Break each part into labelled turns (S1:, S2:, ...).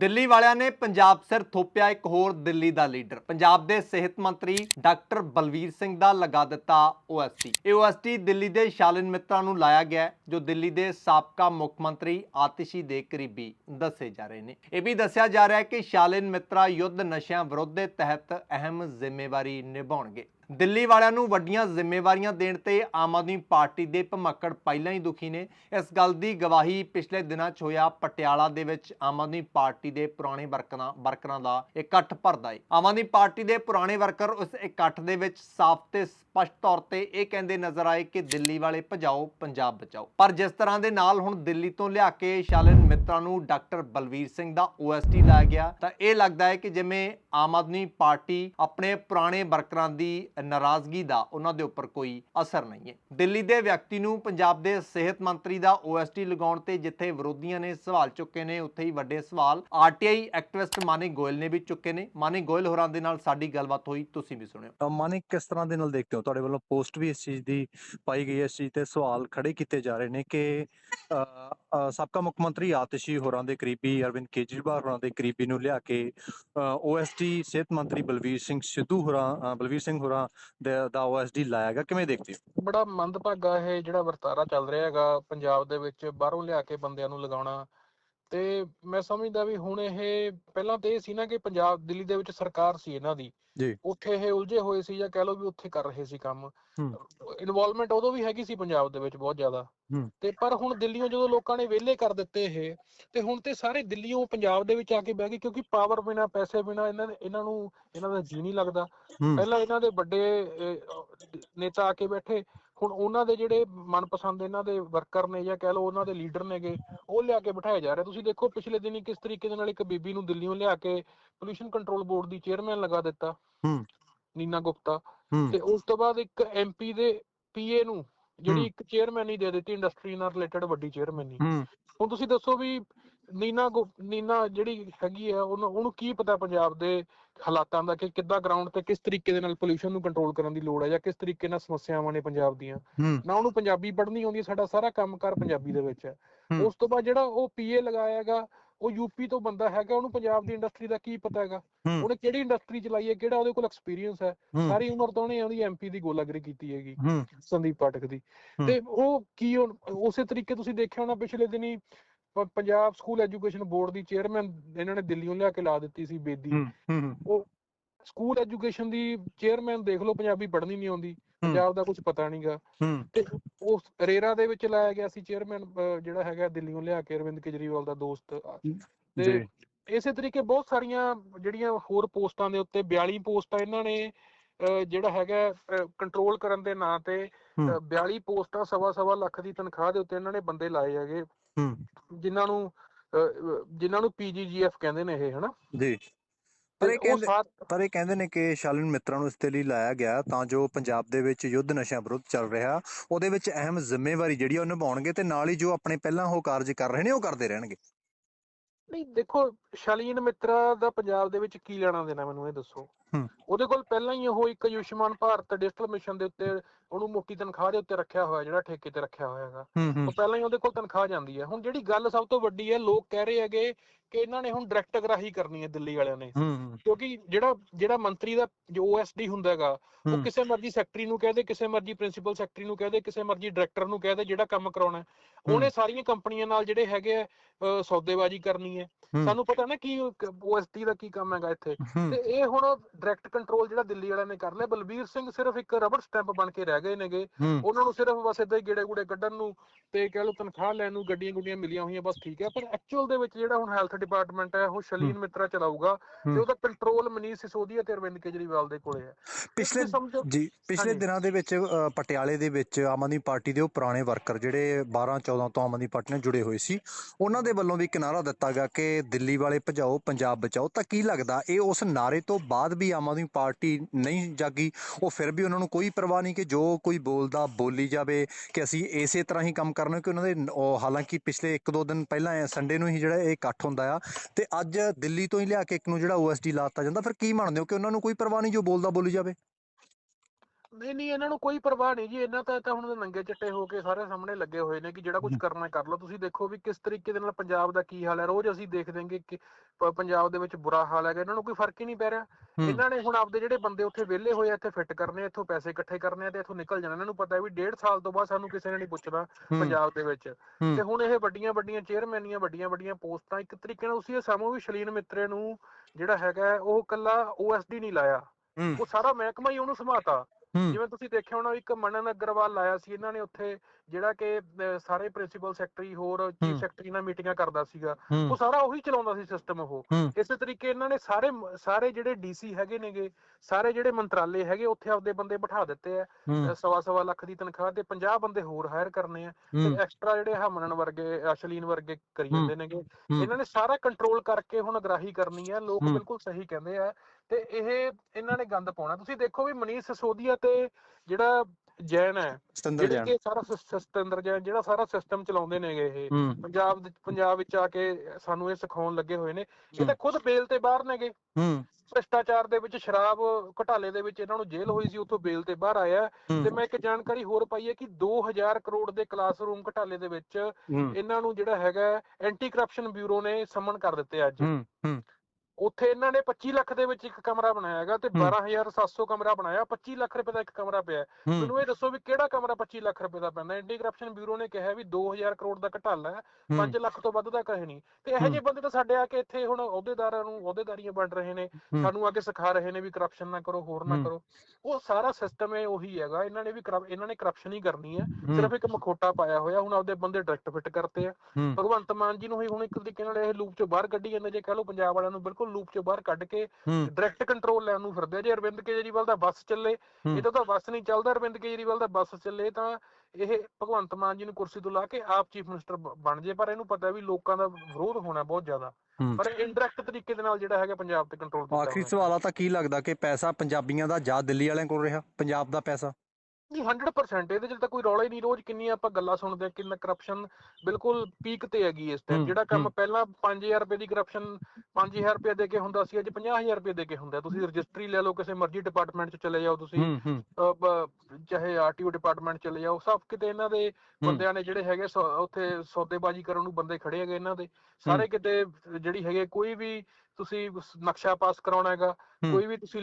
S1: ਦਿੱਲੀ ਵਾਲਿਆਂ ਨੇ ਪੰਜਾਬ ਸਿਰ ਥੋਪਿਆ ਇੱਕ ਹੋਰ ਦਿੱਲੀ ਦਾ ਲੀਡਰ। ਪੰਜਾਬ ਦੇ ਸਿਹਤ ਮੰਤਰੀ ਡਾਕਟਰ ਬਲਵੀਰ ਸਿੰਘ ਦਾ ਲਗਾ ਦਿੱਤਾ ਓਐਸਟੀ ਇਹ ਓਐਸਟੀ ਦਿੱਲੀ ਦੇ ਸ਼ਾਲਿਨ ਮਿੱਤਰਾਂ ਨੂੰ ਲਾਇਆ ਗਿਆ ਜੋ ਦਿੱਲੀ ਦੇ ਸਾਬਕਾ ਮੁੱਖ ਮੰਤਰੀ ਆਤਿਸ਼ੀ ਦੇ ਕਰੀਬੀ ਦੱਸੇ ਜਾ ਰਹੇ ਨੇ। ਇਹ ਵੀ ਦੱਸਿਆ ਜਾ ਰਿਹਾ ਹੈ ਕਿ ਸ਼ਾਲਿਨ ਮਿੱਤਰਾ ਯੁੱਧ ਨਸ਼ਿਆਂ ਵਿਰੁੱਧ ਦੇ ਤਹਿਤ ਅਹਿਮ ਜ਼ਿੰਮੇਵਾਰੀ ਨਿਭਾਉਣਗੇ। ਦਿੱਲੀ ਵਾਲਿਆਂ ਨੂੰ ਵੱਡੀਆਂ ਜ਼ਿੰਮੇਵਾਰੀਆਂ ਦੇਣ ਤੇ ਆਮ ਆਦਮੀ ਪਾਰਟੀ ਦੇ ਭਮੱਕੜ ਪਹਿਲਾਂ ਹੀ ਦੁਖੀ ਨੇ। ਇਸ ਗੱਲ ਦੀ ਗਵਾਹੀ ਪਿਛਲੇ ਦਿਨਾਂ 'ਚ ਹੋਇਆ ਪਟਿਆਲਾ ਦੇ ਵਿੱਚ ਆਮ ਆਦਮੀ ਪਾਰਟੀ ਦੇ ਪੁਰਾਣੇ ਵਰਕਰਾਂ ਵਰਕਰਾਂ ਦਾ ਇਕੱਠ ਭਰਦਾ ਹੈ ਆਮ ਆਦਮੀ ਪਾਰਟੀ ਦੇ ਪੁਰਾਣੇ ਵਰਕਰ ਉਸ ਇਕੱਠ ਦੇ ਵਿੱਚ ਸਾਫ਼ ਤੇ ਸਪਸ਼ਟ ਤੌਰ ਤੇ ਇਹ ਕਹਿੰਦੇ ਨਜ਼ਰ ਆਏ ਕਿ ਦਿੱਲੀ ਵਾਲੇ ਭਜਾਓ, ਪੰਜਾਬ ਬਚਾਓ। ਪਰ ਜਿਸ ਤਰ੍ਹਾਂ ਦੇ ਨਾਲ ਹੁਣ ਦਿੱਲੀ ਤੋਂ ਲਿਆ ਕੇ ਸ਼ਾਲਿਨ ਮਿੱਤਰਾਂ ਨੂੰ ਡਾਕਟਰ ਬਲਵੀਰ ਸਿੰਘ ਦਾ ਓਐਸਟੀ ਲਾਇਆ ਗਿਆ, ਤਾਂ ਇਹ ਲੱਗਦਾ ਹੈ ਕਿ ਜਿਵੇਂ ਆਮ ਆਦਮੀ ਪਾਰਟੀ ਆਪਣੇ ਪੁਰਾਣੇ ਵਰਕਰਾਂ ਦੀ ਨਾਰਾਜ਼ਗੀ ਦਾ ਉਹਨਾਂ ਦੇ ਉੱਪਰ ਕੋਈ ਅਸਰ ਨਹੀਂ ਹੈ। ਦਿੱਲੀ ਦੇ ਵਿਅਕਤੀ ਨੂੰ ਪੰਜਾਬ ਦੇ ਸਿਹਤ ਮੰਤਰੀ ਦਾ ਓਐਸਟੀ ਲਗਾਉਣ ਤੇ ਜਿੱਥੇ ਵਿਰੋਧੀਆਂ ਨੇ ਸਵਾਲ ਚੁੱਕੇ ਨੇ ਉੱਥੇ ਹੀ ਵੱਡੇ ਸਵਾਲ ਆਰਟੀਆਈ ਐਕਟਿਵਿਸਟ ਮਾਨੀ ਗੋਇਲ ਨੇ ਵੀ ਚੁੱਕੇ ਨੇ। ਮਾਨੀ ਗੋਇਲ ਹੋਰਾਂ ਦੇ ਨਾਲ ਸਾਡੀ ਗੱਲਬਾਤ ਹੋਈ ਤੁਸੀਂ ਵੀ ਸੁਣਿਓ।
S2: ਅ, ਕਿਸ ਤਰ੍ਹਾਂ ਦੇ ਨਾਲ ਦੇਖਦੇ ਹੋ? ਤੁਹਾਡੇ ਵੱਲੋਂ ਪੋਸਟ ਵੀ ਇਸ ਚੀਜ਼ ਦੀ ਪਾਈ ਗਈ ਹੈ ਇਸ ਚੀਜ਼ ਤੇ ਸਵਾਲ ਖੜੇ ਕੀਤੇ ਜਾ ਰਹੇ ਨੇ ਕਿ ਸਾਬਕਾ ਮੁੱਖ ਮੰਤਰੀ ਆਤਿਸ਼ੀ ਹੋਰਾਂ ਦੇ ਕਰੀਬੀ ਅਰਵਿੰਦ ਕੇਜਰੀਵਾਲ ਹੋਰਾਂ ਦੇ ਕਰੀਬੀ ਨੂੰ ਲਿਆ ਕੇ ਓਐਸਟੀ ਸਿਹਤ ਮੰਤਰੀ ਬਲਵੀਰ ਸਿੰਘ ਸਿੱਧੂ ਹੋਰਾਂ ਬਲਵੀਰ ਸਿੰਘ ਹੋਰਾਂ ਦੇ- ਦਾ ਓਐਸਡੀ ਲਾਇਆ ਗਿਆ ਕਿਵੇਂ ਦੇਖਦੇ ਹੋ?
S3: ਬੜਾ ਮੰਦਭਾਗਾ ਇਹ ਜਿਹੜਾ ਵਰਤਾਰਾ ਚੱਲ ਰਿਹਾ ਹੈਗਾ, ਪੰਜਾਬ ਦੇ ਵਿੱਚ ਬਾਹਰੋਂ ਲਿਆ ਕੇ ਬੰਦਿਆਂ ਨੂੰ ਲਗਾਉਣਾ ਤੇ ਮੈਂ ਸਮਝਦਾ ਵੀ ਹੁਣ ਇਹ ਪਹਿਲਾਂ ਤੇ ਇਹ ਸੀ ਨਾ ਕਿ ਪੰਜਾਬ ਦਿੱਲੀ ਦੇ ਵਿੱਚ ਸਰਕਾਰ ਸੀ ਇਹਨਾਂ ਦੀ
S2: ਜੀ।
S3: ਉੱਥੇ ਇਹ ਉਲਝੇ ਹੋਏ ਸੀ ਜਾਂ ਕਹਿ ਲਓ ਵੀ ਉੱਥੇ ਕਰ ਰਹੇ ਸੀ ਕੰਮ। ਇਨਵੋਲਵਮੈਂਟ ਉਦੋਂ ਵੀ ਹੈਗੀ ਸੀ ਪੰਜਾਬ ਦੇ ਵਿੱਚ ਬਹੁਤ ਜ਼ਿਆਦਾ। ਤੇ ਪਰ ਹੁਣ ਦਿੱਲੀੋਂ ਜਦੋਂ ਲੋਕਾਂ ਨੇ ਵਿਹਲੇ ਕਰ ਦਿੱਤੇ ਇਹ ਤੇ ਹੁਣ ਤੇ ਸਾਰੇ ਦਿੱਲੀੋਂ ਪੰਜਾਬ ਦੇ ਵਿੱਚ ਆ ਕੇ ਬਹਿ ਗਏ ਕਿਉਂਕਿ ਪਾਵਰ ਬਿਨਾ ਪੈਸੇ ਬਿਨਾ ਇਹਨਾਂ ਇਹਨਾਂ ਨੂੰ ਇਹਨਾਂ ਦਾ ਜੀ ਨਹੀਂ ਲੱਗਦਾ ਪਹਿਲਾਂ ਇਹਨਾਂ ਦੇ ਵੱਡੇ ਨੇਤਾ ਆ ਕੇ ਬੈਠੇ ਹੁਣ ਉਹਨਾਂ ਦੇ ਜਿਹੜੇ ਮਨਪਸੰਦ ਇਹਨਾਂ ਦੇ ਵਰਕਰ ਨੇ ਜਾਂ ਕਹਿ ਲਓ ਉਹਨਾਂ ਦੇ ਲੀਡਰ ਨੇਗੇ ਉਹ ਲਿਆ ਕੇ ਬਿਠਾਏ ਜਾ ਰਹੇ। ਤੁਸੀਂ ਦੇਖੋ ਪਿਛਲੇ ਦਿਨੀ ਕਿਸ ਤਰੀਕੇ ਦੇ ਨਾਲ ਇੱਕ ਬੀਬੀ ਨੂੰ ਦਿੱਲੀੋਂ ਲਿਆ ਕੇ ਪੋਲੂਸ਼ਨ ਕੰਟਰੋਲ ਬੋਰਡ ਦੀ ਚੇਅਰਮੈਨ ਲਗਾ ਦਿੱਤਾ
S2: ਹੂੰ।
S3: ਨੀਨਾ ਗੁਪਤਾ। ਤੇ ਉਸ ਤੋਂ ਬਾਅਦ ਇੱਕ ਐਮਪੀ ਦੇ ਪੀਏ ਨੂੰ। ਜਿਹੜੀ ਇੱਕ ਚੇਅਰਮੈਨ ਹੀ ਦੇ ਦਿੱਤੀ ਇੰਡਸਟਰੀ ਨਾਲ ਰਿਲੇਟਡ ਵੱਡੀ ਚੇਅਰਮੈਨ ਹੂੰ। ਹੁਣ ਤੁਸੀਂ ਦੱਸੋ ਵੀ ਨੀਨਾ ਗੁਪ- ਨੀਨਾ ਜਿਹੜੀ ਹੈਗੀ ਆ ਉਹਨੂੰ ਉਹਨੂੰ ਕੀ ਪਤਾ ਪੰਜਾਬ ਦੇ ਹਾਲਾਤਾਂ ਦਾ ਕਿ ਕਿੱਦਾਂ ਗਰਾਊਂਡ ਤੇ ਕਿਸ ਤਰੀਕੇ ਦੇ ਨਾਲ ਪੋਲੂਸ਼ਨ ਨੂੰ ਕੰਟਰੋਲ ਕਰਨ ਦੀ ਲੋੜ ਹੈ ਜਾਂ ਕਿਸ ਤਰੀਕੇ ਨਾਲ ਸਮੱਸਿਆਵਾਂ ਨੇ ਪੰਜਾਬ ਦੀਆਂ।
S2: ਹੂੰ।
S3: ਨਾ ਉਹਨੂੰ ਪੰਜਾਬੀ ਪੜ੍ਹਨੀ ਆਉਂਦੀ ਹੈ, ਸਾਡਾ ਸਾਰਾ ਕੰਮਕਾਰ ਪੰਜਾਬੀ ਦੇ ਵਿੱਚ ਹੈ
S2: ਹੂੰ।
S3: ਉਸ ਤੋਂ ਬਾਅਦ ਜਿਹੜਾ ਉਹ ਪੀਏ ਲਗਾਇਆਗਾ ਉਹ ਯੂਪੀ ਤੋਂ ਬੰਦਾ ਹੈਗਾ ਉਹਨੂੰ ਪੰਜਾਬ ਦੀ ਇੰਡਸਟਰੀ ਦਾ ਕੀ ਪਤਾ ਹੈਗਾ?
S2: ਹੂੰ।
S3: ਉਹਨੇ ਕਿਹੜੀ ਇੰਡਸਟਰੀ ਚਲਾਈ ਹੈ ਕਿਹੜਾ ਉਹਦੇ ਕੋਲ ਐਕਸਪੀਰੀਅੰਸ ਹੈ?
S2: ਹੂੰ।
S3: ਸਾਰੀ ਉਮਰ ਤੋਂ ਉਹਨੇ ਉਹਦੀ ਐਮਪੀ ਦੀ ਗੋਲਾਗਰੀ ਕੀਤੀ ਹੈਗੀ
S2: ਹੂੰ।
S3: ਸੰਦੀਪ ਪਾਠਕ ਦੀ।
S2: ਹੂੰ।
S3: ਤੇ ਉਹ ਕੀ ਉਸੇ ਤਰੀਕੇ ਤੁਸੀਂ ਦੇਖਿਆ ਹੋਣਾ ਪਿਛਲੇ ਦਿਨੀ ਪੰਜਾਬ ਸਕੂਲ ਐਜੂਕੇਸ਼ਨ ਬੋਰਡ ਦੀ ਚੇਅਰਮੈਨ ਇਹਨਾਂ ਨੇ ਦਿੱਲੀੋਂ ਲਿਆ ਕੇ ਲਾ ਦਿੱਤੀ ਸੀ ਬੇਦੀ।
S2: ਹੂੰ ਹੂੰ
S3: ਸਕੂਲ ਐਜੂਕੇਸ਼ਨ ਦੀ ਚੇਅਰਮੈਨ ਦੇਖ ਲਓ ਪੰਜਾਬੀ ਪੜ੍ਹਨੀ ਨਹੀਂ ਆਉਂਦੀ। ਪੰਜਾਬ ਦਾ ਕੁਝ ਪਤਾ ਨਹੀਂਗਾ ਤੇ ਉਸ ਰੇਰਾ ਦੇ ਵਿੱਚ ਲਾਇਆ ਗਿਆ ਸੀ ਚੇਅਰਮੈਨ ਜਿਹੜਾ ਹੈਗਾ ਦਿੱਲੀੋਂ ਲਿਆ ਕੇ ਅਰਵਿੰਦ ਕੇਜਰੀਵਾਲ ਦਾ ਦੋਸਤ। ਤੇ ਇਸੇ ਤਰੀਕੇ ਬਹੁਤ ਸਾਰੀਆਂ ਜਿਹੜੀਆਂ ਹੋਰ ਪੋਸਟਾਂ ਦੇ ਉੱਤੇ 42 ਪੋਸਟਾਂ ਇਹਨਾਂ ਨੇ ਜਿਹੜਾ ਹੈਗਾ ਕੰਟਰੋਲ ਕਰਨ ਦੇ ਨਾਂ ਤੇ
S2: ਹੂੰ।
S3: ਅਹ, 42 ਪੋਸਟਾਂ ਸਵਾ ਸਵਾ ਲੱਖ ਦੀ ਤਨਖਾਹ ਦੇ ਉੱਤੇ ਇਹਨਾਂ ਨੇ ਬੰਦੇ ਲਾਏ ਹੈਗੇ।
S2: ਹੂੰ।
S3: ਜਿਨ੍ਹਾਂ ਨੂੰ ਅਹ, ਜਿਨ੍ਹਾਂ ਨੂੰ ਪੀਜੀਜੀਐਫ ਕਹਿੰਦੇ ਨੇ ਇਹ ਹਨਾ?
S2: ਜੀ। ਪਰ
S3: ਤੇ
S2: ਇਹ
S3: ਉਹ
S2: ਕਹਿੰਦੇ ਪਰ ਇਹ ਕਹਿੰਦੇ ਨੇ ਕਿ ਸ਼ਾਲਿਨ ਮਿੱਤਰਾਂ ਨੂੰ ਇਸ ਦੇ ਲਈ ਲਾਇਆ ਗਿਆ ਤਾਂ ਜੋ ਪੰਜਾਬ ਦੇ ਵਿੱਚ ਯੁੱਧ ਨਸ਼ਿਆਂ ਵਿਰੁੱਧ ਚੱਲ ਰਿਹਾ। ਉਹਦੇ ਵਿੱਚ ਅਹਿਮ ਜ਼ਿੰਮੇਵਾਰੀ ਜਿਹੜੀ ਆ ਉਹ ਨਿਭਾਉਣਗੇ ਤੇ ਨਾਲ ਹੀ ਜੋ ਆਪਣੇ ਪਹਿਲਾਂ ਉਹ ਕਾਰਜ ਕਰ ਰਹੇ ਨੇ ਉਹ ਕਰਦੇ ਰਹਿਣਗੇ।
S3: ਨਹੀਂ ਦੇਖੋ ਸ਼ਾਲੀਨ ਮਿੱਤਰਾ ਦਾ ਪੰਜਾਬ ਦੇ ਵਿੱਚ ਕੀ ਲੈਣਾ ਦੇਣਾ ਮੈਨੂੰ ਇਹ ਦੱਸੋ। ਉਹਦੇ ਕੋਲ ਪਹਿਲਾਂ ਹੀ ਉਹ ਇੱਕ ਆਯੁਸ਼ਮਾਨ ਭਾਰਤ ਡਿਜੀਟਲ ਮਿਸ਼ਨ ਦੇ ਉੱਤੇ ਉਹਨੂੰ ਮੋਟੀ ਤਨਖਾਹ ਦੇ ਉੱਤੇ ਰੱਖਿਆ ਹੋਇਆ ਜਿਹੜਾ ਠੇਕੇ ਤੇ ਰੱਖਿਆ ਹੋਇਆ ਹੈਗਾ। ਉਹ ਪਹਿਲਾਂ ਹੀ ਉਹਦੇ ਕੋਲ ਤਨਖਾਹ ਜਾਂਦੀ ਹੈ। ਹੁਣ ਜਿਹੜੀ ਗੱਲ ਸਭ ਤੋਂ ਵੱਡੀ ਹੈ ਲੋਕ ਕਹਿ ਰਹੇ ਹੈਗੇ ਕਿ ਇਹਨਾਂ ਨੇ ਹੁਣ ਡਾਇਰੈਕਟ ਗਰਾਹੀ ਕਰਨੀ ਹੈ ਦਿੱਲੀ ਵਾਲਿਆਂ ਨੇ। ਕਿਉਂਕਿ ਜਿਹੜਾ ਜਿਹੜਾ ਮੰਤਰੀ ਦਾ ਜੋ ਓਐਸਡੀ ਹੁੰਦਾ ਹੈਗਾ ਉਹ। ਕਿਸੇ ਮਰਜ਼ੀ ਸੈਕਟਰੀ ਨੂੰ ਕਹਦੇ ਕਿਸੇ ਮਰਜ਼ੀ ਪ੍ਰਿੰਸੀਪਲ ਸੈਕਟਰੀ ਨੂੰ ਕਹਦੇ ਕਿਸੇ ਮਰਜ਼ੀ ਡਾਇਰੈਕਟਰ ਨੂੰ ਕਹਦੇ ਜਿਹੜਾ ਕੰਮ ਕਰਾਉਣਾ ਹੈ। ਉਹਨੇ ਸਾਰੀਆਂ ਕੰਪਨੀਆਂ ਨਾਲ ਜਿਹੜੇ ਹੈਗੇ ਆ ਸੌਦੇਬਾਜ਼ੀ ਕਰਨੀ ਹੈ। ਸਾਨੂੰ ਪਤਾ ਨਾ ਕੀ ਓਐਸਡੀ ਦਾ ਕੀ ਕੰਮ ਹੈਗਾ ਇੱਥੇ। ਤੇ ਇਹ ਹੁਣ ਡਾਇਰੈਕਟ ਕੰਟਰੋਲ ਜਿਹੜਾ ਦਿੱਲੀ ਵਾਲਿਆਂ ਨੇ ਕਰ ਲਿਆ ਬਲਬੀਰ ਸਿੰਘ ਸਿਰਫ ਇੱਕ ਰਬੜ ਸਟੈਂਪ ਬਣ ਕੇ ਰਹਿ ਗਏ ਨੇਗੇ। ਉਹਨਾਂ ਨੂੰ ਸਿਰਫ ਬਸ ਏਦਾਂ ਹੀ ਗੇੜੇ ਗੂੜੇ ਕੱਢਣ ਨੂੰ ਤੇ ਕਹਿ ਲਓ ਤਨਖਾਹ ਲੈਣ ਨੂੰ ਗੱਡੀਆਂ ਗੁੱਡੀਆਂ ਮਿਲੀਆਂ ਹੋਈਆਂ ਬਸ ਠੀਕ ਹੈ। ਪਰ ਐਕਚੁਅਲ ਦੇ ਵਿੱਚ ਜਿਹੜਾ ਹੁਣ ਹੈਲਥ ਡਿਪਾਰਟਮੈਂਟ ਹੈ ਉਹ ਸ਼ਲੀਨ ਮਿੱਤਰਾ ਚਲਾਊਗਾ ਤੇ। ਉਹਦਾ ਕੰਟਰੋਲ ਮਨੀਸ਼ ਸਿਸੋਦੀਆ ਤੇ ਅਰਵਿੰਦ ਕੇਜਰੀਵਾਲ ਦੇ ਕੋਲੇ ਹੈ।
S2: ਪਿਛਲੇ ਜੀ ਪਿਛਲੇ। ਦਿਨਾਂ ਦੇ ਵਿੱਚ ਪਟਿਆਲੇ ਦੇ ਵਿੱਚ ਆਮ ਆਦਮੀ ਪਾਰਟੀ ਦੇ ਉਹ ਪੁਰਾਣੇ ਵਰਕਰ ਜਿਹੜੇ 12 14 ਤੋਂ ਆਮ ਆਦਮੀ ਪਾਰਟੀ ਨਾਲ ਜੁੜੇ ਹੋਏ ਸੀ ਉਹਨਾਂ ਦੇ ਵੱਲੋਂ ਵੀ ਇੱਕ ਨਾਰਾ ਦਿੱਤਾ ਗਿਆ ਕਿ ਦਿੱਲੀ ਵਾਲੇ ਭਜਾਓ ਪੰਜਾਬ ਬਚਾਓ ਤਾਂ ਕੀ ਲੱਗਦਾ ਇਹ ਉਸ ਨਾਰੇ ਤੋਂ ਬਾਅਦ ਵੀ ਆਮ ਆਦਮੀ ਪਾਰਟੀ ਨਹੀਂ ਜਾਗੀ, ਉਹ ਫਿਰ ਵੀ ਉਹਨਾਂ ਨੂੰ ਕੋਈ ਪਰਵਾਹ ਨਹੀਂ ਕਿ ਜੋ ਕੋਈ ਬੋਲਦਾ ਬੋਲੀ ਜਾਵੇ, ਕਿ ਅਸੀਂ ਇਸੇ ਤਰ੍ਹਾਂ ਹੀ ਕੰਮ ਕਰਨਾ ਕਿ ਉਹਨਾਂ ਦੇ ਹਾਲਾਂਕਿ ਪਿਛਲੇ 1-2 ਦਿਨ ਪਹਿਲਾਂ ਸੰਡੇ ਨੂੰ ਹੀ ਜਿਹੜਾ ਇਹ ਇਕੱਠ ਹੁੰਦਾ ਆ, ਤੇ ਅੱਜ ਦਿੱਲੀ ਤੋਂ ਹੀ ਲਿਆ ਕੇ ਇੱਕ ਨੂੰ ਜਿਹੜਾ ਓਐਸਡੀ ਲਾਤਾ ਜਾਂਦਾ, ਫਿਰ ਕੀ ਮੰਨਦੇ ਹੋ ਕਿ ਉਹਨਾਂ ਨੂੰ ਕੋਈ ਪਰਵਾਹ ਨਹੀਂ ਜੋ ਬੋਲਦਾ ਬੋਲੀ ਜਾਵੇ?
S3: ਨਹੀਂ ਨਹੀਂ ਇਹਨਾਂ ਨੂੰ ਕੋਈ ਪਰਵਾਹ ਨਹੀਂ ਜੀ ਇਹਨਾਂ ਤਾਂ ਤਾਂ ਹੁਣ ਨੰਗੇ ਚਿੱਟੇ ਹੋ ਕੇ ਸਾਰੇ ਸਾਹਮਣੇ ਲੱਗੇ ਹੋਏ ਨੇ ਕਿ ਜਿਹੜਾ ਕੁਝ। ਕਰਨਾ ਕਰ ਲਓ। ਤੁਸੀਂ ਦੇਖੋ ਵੀ ਕਿਸ ਤਰੀਕੇ ਦੇ ਨਾਲ ਪੰਜਾਬ ਦਾ ਕੀ ਹਾਲ ਹੈ। ਰੋਜ਼ ਅਸੀਂ ਦੇਖ ਦੇਂਗੇ ਕਿ ਪੰਜਾਬ ਦੇ ਵਿੱਚ ਬੁਰਾ ਹਾਲ ਹੈਗਾ ਇਹਨਾਂ ਨੂੰ ਕੋਈ ਫ਼ਰਕ ਹੀ ਨਹੀਂ ਪੈ ਰਿਹਾ।
S2: ਹੂੰ।
S3: ਇਹਨਾਂ ਨੇ ਹੁਣ ਆਪਦੇ ਜਿਹੜੇ ਬੰਦੇ ਉੱਥੇ ਵਿਹਲੇ ਹੋਏ ਆ ਇੱਥੇ ਫਿੱਟ ਕਰਨੇ ਆ, ਇੱਥੋਂ ਪੈਸੇ ਇਕੱਠੇ ਕਰਨੇ ਆ ਤੇ ਇੱਥੋਂ ਨਿਕਲ ਜਾਣਾ। ਇਹਨਾਂ ਨੂੰ ਪਤਾ ਹੈ ਵੀ ਡੇਢ ਸਾਲ ਤੋਂ ਬਾਅਦ ਸਾਨੂੰ ਕਿਸੇ ਨੇ ਨਹੀਂ ਪੁੱਛਣਾ
S2: ਹੂੰ,
S3: ਪੰਜਾਬ ਦੇ ਵਿੱਚ।
S2: ਹੂੰ।
S3: ਤੇ ਹੁਣ ਇਹ ਵੱਡੀਆਂ ਵੱਡੀਆਂ ਚੇਅਰਮੈਨੀਆਂ ਵੱਡੀਆਂ ਵੱਡੀਆਂ ਪੋਸਟਾਂ ਇੱਕ ਤਰੀਕੇ ਨਾਲ ਤੁਸੀਂ ਇਹ ਸਮੋ ਵੀ ਸ਼ਲੀਨ ਮਿੱਤਰੇ ਨੂੰ ਜਿਹੜਾ ਹੈਗਾ ਹੈ, ਉਹ ਕੱਲਾ ਓਐਸਡੀ ਨਹੀਂ ਲਾਇਆ।
S2: ਹੂੰ,
S3: ਉਹ ਸਾਰਾ ਮਹਿਕਮਾ ਹੀ ਉਹਨੂੰ ਸੰਭਾਤਾ
S2: ਹੂੰ,
S3: ਜਿਵੇਂ ਤੁਸੀਂ ਦੇਖਿਆ ਹੋਣਾ ਇੱਕ ਮਨਨ ਅਗਰਵਾਲ ਲਾਇਆ ਸੀ ਇਹਨਾਂ ਨੇ ਉੱਥੇ ਜਿਹੜਾ ਕਿ ਸਾਰੇ ਪ੍ਰਿੰਸੀਪਲ ਸੈਕਟਰੀ ਹੋਰ। ਚੀਫ ਸੈਕਟਰੀ ਨਾਲ ਮੀਟਿੰਗਾਂ ਕਰਦਾ ਸੀਗਾ। ਉਹ ਸਾਰਾ ਉਹੀ ਚਲਾਉਂਦਾ ਸੀ ਸਿਸਟਮ ਉਹ। ਇਸੇ ਤਰੀਕੇ ਇਹਨਾਂ ਨੇ ਸਾਰੇ ਸਾਰੇ ਜਿਹੜੇ ਡੀਸੀ ਹੈਗੇ ਨੇਗੇ ਸਾਰੇ ਜਿਹੜੇ ਮੰਤਰਾਲੇ ਹੈਗੇ ਉੱਥੇ ਆਪਦੇ ਬੰਦੇ ਬਿਠਾ ਦਿੱਤੇ ਆ। ਸਵਾ ਸਵਾ ਲੱਖ ਦੀ ਤਨਖਾਹ ਤੇ 50 ਬੰਦੇ ਹੋਰ ਹਾਇਰ ਕਰਨੇ ਆ। ਤੇ ਐਕਸਟਰਾ ਜਿਹੜੇ ਹਮਨਨ ਵਰਗੇ ਅਸ਼ਲੀਨ ਵਰਗੇ ਕਰੀ। ਜਾਂਦੇ ਨੇਗੇ। ਇਹਨਾਂ ਨੇ ਸਾਰਾ ਕੰਟਰੋਲ ਕਰਕੇ ਹੁਣ ਅਗਰਾਹੀ ਕਰਨੀ ਹੈ ਲੋਕ। ਬਿਲਕੁਲ ਸਹੀ ਕਹਿੰਦੇ ਆ। ਤੇ ਇਹ ਇਹਨਾਂ ਨੇ ਗੰਦ ਪਾਉਣਾ। ਤੁਸੀਂ ਦੇਖੋ ਵੀ ਮਨੀਸ਼ ਸਿਸੋਦੀਆ ਤੇ ਜਿਹੜਾ ਜੈਨ ਹੈ
S2: ਸਤਿੰਦਰ ਜੈਨ।
S3: ਕਿ ਸਾਰਾ ਸਿਸਟਮ ਜੈਨ ਜਿਹੜਾ ਸਾਰਾ ਸਿਸਟਮ ਚਲਾਉਂਦੇ ਨੇਗੇ ਇਹ। ਪੰਜਾਬ ਦੇ- ਪੰਜਾਬ ਵਿੱਚ ਆ ਕੇ ਸਾਨੂੰ ਇਹ ਸਿਖਾਉਣ ਲੱਗੇ ਹੋਏ ਨੇ। ਇਹ। ਤਾਂ ਖੁਦ ਬੇਲ ਤੇ ਬਾਹਰ ਨੇਗੇ।
S2: ਹੂੰ।
S3: ਭ੍ਰਿਸ਼ਟਾਚਾਰ ਦੇ ਵਿੱਚ ਸ਼ਰਾਬ ਘੁਟਾਲੇ ਦੇ ਵਿੱਚ ਇਹਨਾਂ ਨੂੰ ਜੇਲ੍ਹ ਹੋਈ ਸੀ ਉੱਥੋਂ ਬੇਲ ਤੇ ਬਾਹਰ ਆਇਆ। ਤੇ ਮੈਂ ਇੱਕ ਜਾਣਕਾਰੀ ਹੋਰ ਪਾਈ ਹੈ ਕਿ 2000 ਕਰੋੜ ਦੇ ਕਲਾਸਰੂਮ ਘਟਾਲੇ ਦੇ ਵਿੱਚ ਇਹਨਾਂ ਨੂੰ ਜਿਹੜਾ ਹੈਗਾ ਐਂਟੀ ਕਰਪਸ਼ਨ ਬਿਊਰੋ ਨੇ ਸਮਨ ਕਰ ਦਿੱਤੇ ਅੱਜ।
S2: ਹੂੰ ਹੂੰ।
S3: ਉੱਥੇ ਇਹਨਾਂ ਨੇ 25 ਲੱਖ ਦੇ ਵਿੱਚ ਇੱਕ ਕਮਰਾ ਬਣਾਇਆ ਹੈਗਾ ਤੇ
S2: ਹੂੰ।
S3: 12700 ਕਮਰਾ ਬਣਾਇਆ 25 ਲੱਖ ਰੁਪਏ ਦਾ ਇੱਕ ਕਮਰਾ ਪਿਆ। ਮੈਨੂੰ ਇਹ ਦੱਸੋ ਵੀ ਕਿਹੜਾ ਕਮਰਾ 25 ਲੱਖ ਰੁਪਏ ਦਾ ਪੈਂਦਾ? ਐਂਟੀ ਕਰਪਸ਼ਨ ਬਿਊਰੋ ਨੇ ਕਿਹਾ ਵੀ 2000 ਕਰੋੜ ਦਾ ਘਟਾਲਾ ਹੈ 5 ਲੱਖ ਤੋਂ ਵੱਧ ਦਾ ਕਹੇ ਨਹੀਂ। ਤੇ ਇਹੋ ਜਿਹੇ ਬੰਦੇ ਤਾਂ ਸਾਡੇ ਆ ਕੇ ਇੱਥੇ ਹੁਣ ਅਹੁਦੇਦਾਰਾਂ ਨੂੰ ਅਹੁਦੇਦਾਰੀਆਂ ਵੰਡ ਰਹੇ ਨੇ। ਸਾਨੂੰ ਆ ਕੇ ਸਿਖਾ ਰਹੇ ਨੇ ਵੀ ਕਰਪਸ਼ਨ ਨਾ ਕਰੋ ਹੋਰ ਨਾ। ਕਰੋ। ਉਹ ਸਾਰਾ ਸਿਸਟਮ ਹੈ ਉਹੀ ਹੈਗਾ ਇਹਨਾਂ ਨੇ ਵੀ ਇਹਨਾਂ ਨੇ ਕਰਪਸ਼ਨ ਹੀ ਕਰਨੀ ਹੈ। ਸਿਰਫ ਇੱਕ ਮਖੋਟਾ ਪਾਇਆ ਹੋਇਆ ਹੁਣ ਆਪਦੇ ਬੰਦੇ ਡਾਇਰੈਕਟ ਫਿੱਟ ਕਰਤੇ ਆ। ਭਗਵੰਤ ਮਾਨ ਜੀ ਨੂੰ ਹੀ ਹੁਣ ਇੱਕ ਤਰੀਕੇ ਨਾਲ ਇਹ ਲੂਪ ਚੋਂ ਬਾਹਰ ਕੱਢੀ ਜਾਂਦੇ ਜੇ ਕਹ ਲਓ ਪੰਜਾਬ ਵਾਲਿਆਂ ਨੂੰ ਬਿਲਕੁਲ ਲੂਪ ਚੋਂ ਬਾਹਰ ਕੱਢ ਕੇ ਡਾਇਰੈਕਟ ਕੰਟਰੋਲ ਲੈਣ ਨੂੰ ਫਿਰਦੇ ਆ। ਜੇ ਅਰਵਿੰਦ ਕੇਜਰੀਵਾਲ ਦਾ ਬੱਸ ਚੱਲੇ
S2: ਹੂੰ।
S3: ਇਹ ਤਾਂ ਬੱਸ ਨਹੀਂ ਚੱਲਦਾ ਅਰਵਿੰਦ ਕੇਜਰੀਵਾਲ ਦਾ ਬੱਸ ਚੱਲੇ ਤਾਂ ਇਹ ਭਗਵੰਤ ਮਾਨ ਜੀ ਨੂੰ ਕੁਰਸੀ ਤੋਂ ਲਾ ਕੇ ਆਪ ਚੀਫ ਮਿਨਿਸਟਰ ਬਣ ਜੇ ਪਰ ਇਹਨੂੰ ਪਤਾ ਵੀ ਲੋਕਾਂ ਦਾ ਵਿਰੋਧ ਹੋਣਾ ਬਹੁਤ ਜ਼ਿਆਦਾ। ਪਰ ਇਨਡਾਇਰੈਕਟ ਤਰੀਕੇ ਦੇ ਨਾਲ ਜਿਹੜਾ ਹੈਗਾ ਪੰਜਾਬ ਤੇ ਕੰਟਰੋਲ ਕੀਤਾ
S2: ਆਖਰੀ। ਸਵਾਲ ਆ ਤਾਂ ਕੀ ਲੱਗਦਾ ਕਿ ਪੈਸਾ ਪੰਜਾਬੀਆਂ ਦਾ ਜਾਂ ਦਿੱਲੀ ਵਾਲਿਆਂ ਕੋਲ ਰਿਹਾ ਪੰਜਾਬ ਦਾ ਪੈਸਾ
S3: ਨਹੀਂ 100% ਇਹਦੇ ਚ ਤਾਂ ਕੋਈ ਰੌਲਾ ਹੀ ਨਹੀਂ ਰੋਜ਼ ਕਿੰਨੀਆਂ ਆਪਾਂ ਗੱਲਾਂ ਸੁਣਦੇ ਆ ਕਿੰਨਾ ਕਰਪਸ਼ਨ ਬਿਲਕੁਲ ਪੀਕ ਤੇ ਹੈਗੀ ਇਸ ਟਾਈਮ ਜਿਹੜਾ ਕੰਮ। ਪਹਿਲਾਂ 5000 ਰੁਪਏ ਦੀ ਕਰਪਸ਼ਨ 5000 ਰੁਪਏ ਦੇ ਕੇ ਹੁੰਦਾ ਸੀ ਅੱਜ 50000 ਰੁਪਏ ਦੇ ਕੇ ਹੁੰਦਾ। ਤੁਸੀਂ ਰਜਿਸਟਰੀ ਲੈ ਲਓ ਕਿਸੇ ਮਰਜ਼ੀ ਡਿਪਾਰਟਮੈਂਟ ਚ ਚਲੇ ਜਾਓ ਤੁਸੀਂ। ਚਾਹੇ ਆਰਟੀਓ ਡਿਪਾਰਟਮੈਂਟ ਚਲੇ ਜਾਓ ਸਭ ਕਿਤੇ ਇਹਨਾਂ ਦੇ ਬੰਦਿਆਂ ਨੇ ਜਿਹੜੇ ਹੈਗੇ ਉੱਥੇ ਸੌਦੇਬਾਜ਼ੀ ਕਰਨ ਨੂੰ ਬੰਦੇ ਖੜੇ ਹੈਗੇ ਇਹਨਾਂ ਦੇ। ਸਾਰੇ ਕਿਤੇ ਜਿਹੜੀ ਹੈਗੇ ਕੋਈ ਵੀ ਤੁਸੀਂ ਨਕਸ਼ਾ ਪਾਸ ਕਰਾਉਣਾ ਹੈਗਾ। ਕੋਈ ਵੀ ਤੁਸੀਂ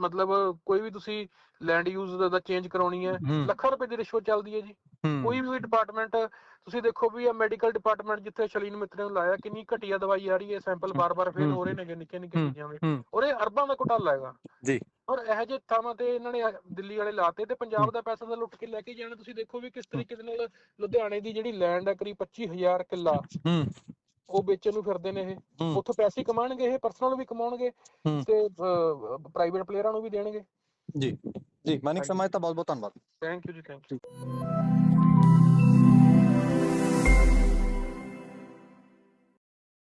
S3: ਮਤਲਬ ਕੋਈ ਵੀ ਤੁਸੀਂ ਲੈਂਡ ਯੂਜ਼ ਦਾ ਚੇਂਜ ਕਰਾਉਣੀ ਹੈ। ਲੱਖਾਂ ਰੁਪਏ ਦੀ ਰਿਸ਼ਵਤ ਚੱਲਦੀ ਹੈ ਜੀ। ਕੋਈ ਵੀ ਡਿਪਾਰਟਮੈਂਟ ਤੁਸੀਂ ਦੇਖੋ ਵੀ ਆ ਮੈਡੀਕਲ ਡਿਪਾਰਟਮੈਂਟ ਜਿੱਥੇ ਸ਼ਲੀਨ ਮਿੱਤਰੇ ਨੂੰ ਲਾਇਆ ਕਿੰਨੀ ਘਟੀਆ ਦਵਾਈ ਆ ਰਹੀ ਹੈ ਸੈਂਪਲ ਬਾਰ-ਬਾਰ ਫੇਲ ਹੋ। ਰਹੇ ਨੇਗੇ ਨਿੱਕੇ ਨਿੱਕੇ। ਚੀਜ਼ਾਂ ਦੇ। ਔਰ ਇਹ ਅਰਬਾਂ ਦਾ ਘੁਟਾਲਾ ਹੈਗਾ।
S2: ਜੀ।
S3: ਔਰ ਇਹੋ ਜਿਹੇ ਥਾਵਾਂ ਤੇ ਇਹਨਾਂ ਨੇ ਦਿੱਲੀ ਵਾਲੇ ਲਾਤੇ ਤੇ ਪੰਜਾਬ ਦਾ ਪੈਸਾ ਤਾਂ ਲੁੱਟ ਕੇ ਲੈ ਕੇ ਜਾਣਾ। ਤੁਸੀਂ ਦੇਖੋ ਵੀ ਕਿਸ ਤਰੀਕੇ ਦੇ ਨਾਲ ਲੁਧਿਆਣੇ ਦੀ ਜਿਹੜੀ ਲੈਂਡ ਹੈ ਕਰੀਬ 25000 ਕਿੱਲਾ।
S2: ਹੂੰ।
S3: ਉਹ ਵੇਚਣ ਨੂੰ ਫਿਰਦੇ ਨੇ ਇਹ। ਉੱਥੋਂ ਪੈਸੇ ਕਮਾਣਗੇ ਇਹ ਪਰਸਨਲ ਵੀ ਕਮਾਉਣਗੇ। ਤੇ ਪ੍ਰਾਈਵੇਟ ਪਲੇਅਰਾਂ ਨੂੰ ਵੀ ਦੇਣਗੇ
S2: ਜੀ ਜੀ ਮਾਨਿਕ। ਸਮਾਜ ਤਾਂ ਬਹੁਤ ਬਹੁਤ ਧੰਨਵਾਦ
S3: thank you ji thank you